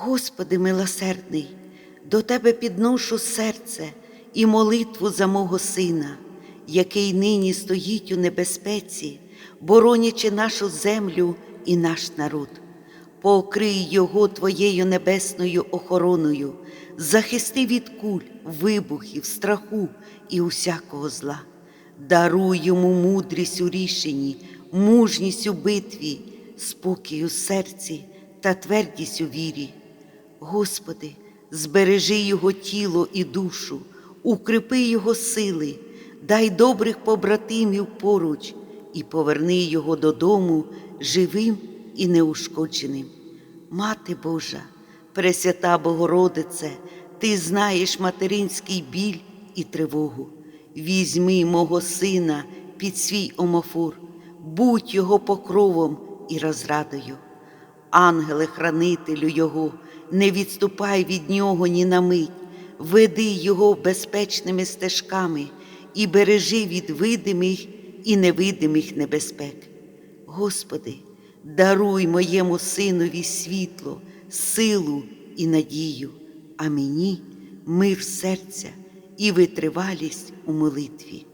Господи милосердний, до Тебе підношу серце і молитву за мого сина, який нині стоїть у небезпеці, боронячи нашу землю і наш народ. Покрий його Твоєю небесною охороною, захисти від куль, вибухів, страху і усякого зла. Даруй йому мудрість у рішенні, мужність у битві, спокій у серці та твердість у вірі. Господи, збережи його тіло і душу, укріпи його сили, дай добрих побратимів поруч і поверни його додому живим і неушкодженим. Мати Божа, Пресвята Богородице, Ти знаєш материнський біль і тривогу. Візьми мого сина під свій омофор, будь його покровом і розрадою. Ангеле, хранителю Його, не відступай від нього ні на мить, веди Його безпечними стежками і бережи від видимих і невидимих небезпек. Господи, даруй моєму синові світло, силу і надію, а мені мир серця і витривалість у молитві.